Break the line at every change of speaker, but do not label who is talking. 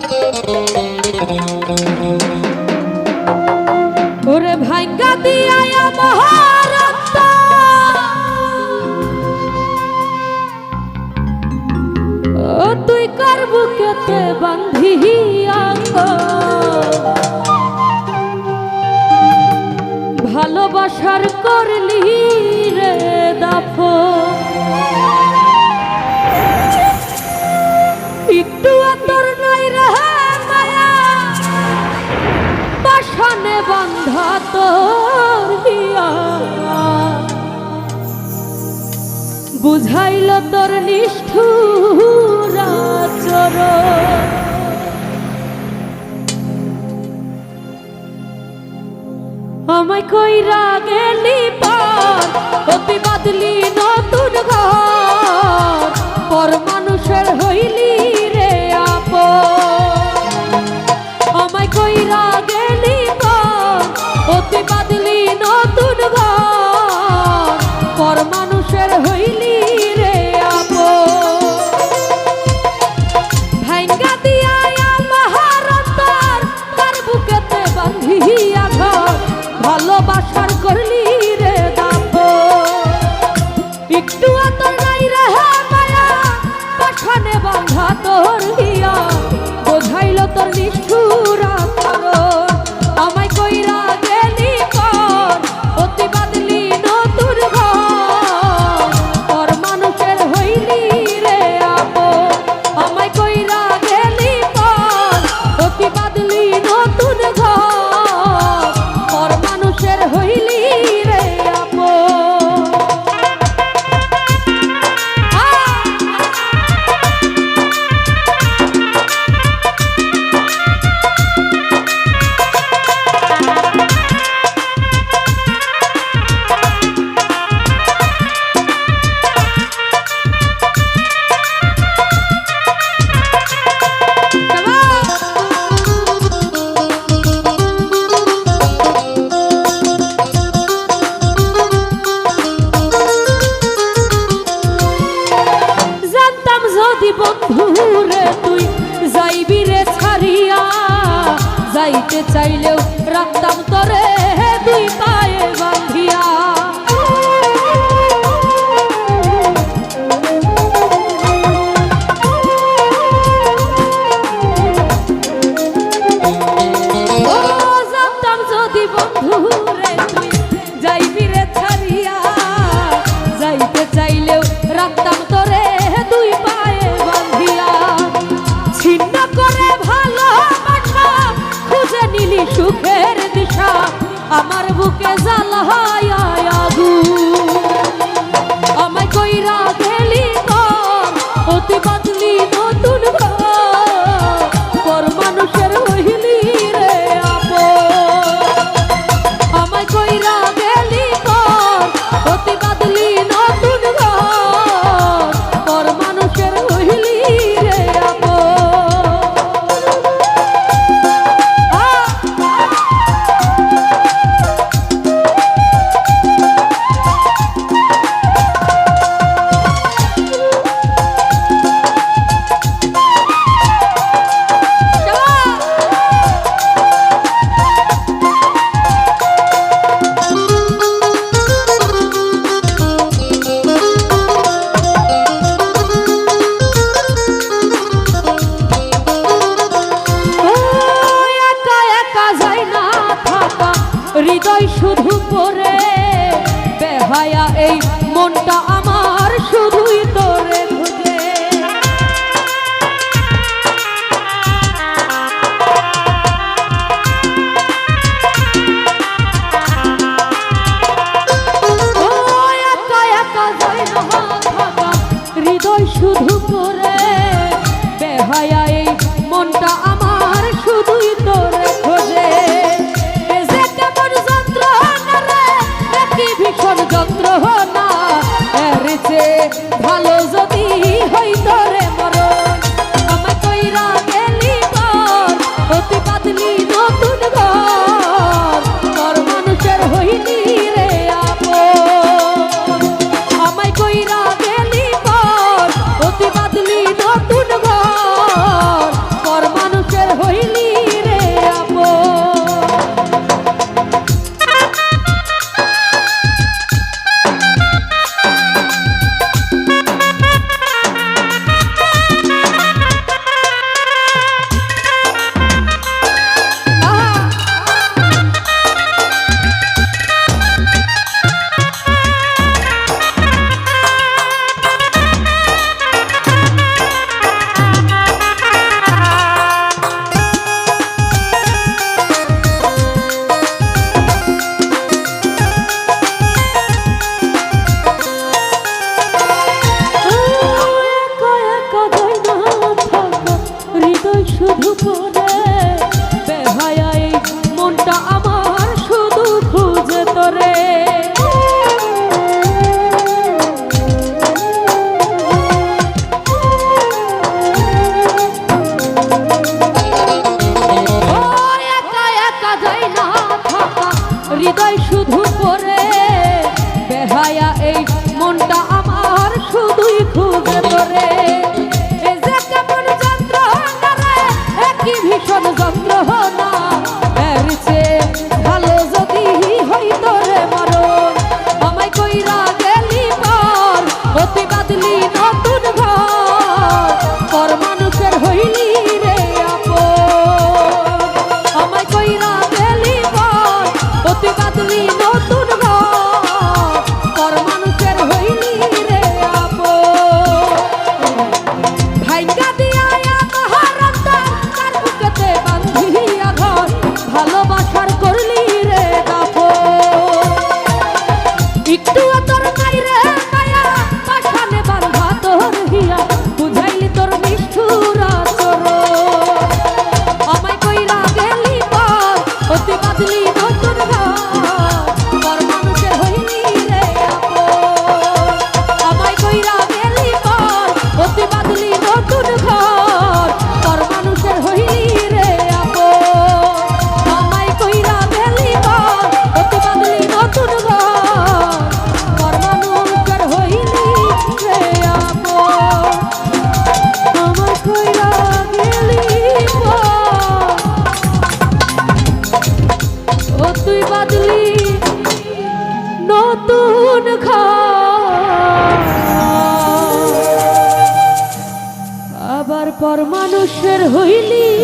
Thank you. বুঝাইল তোর নিষ্ঠুর আমায় কই গেলি নিপাত অতি বাদলি নতুন ঘর। It's. গাইতে চাইলেও রাখতাম তরে দুই পায়ে বা আমার বুকে জ্বালা হৃদয় শুধু পরে বেহায়া এই শুধু করে বেহায়া এই মনটা আমার শুধুই খুঁজে করে মানুষের হইলি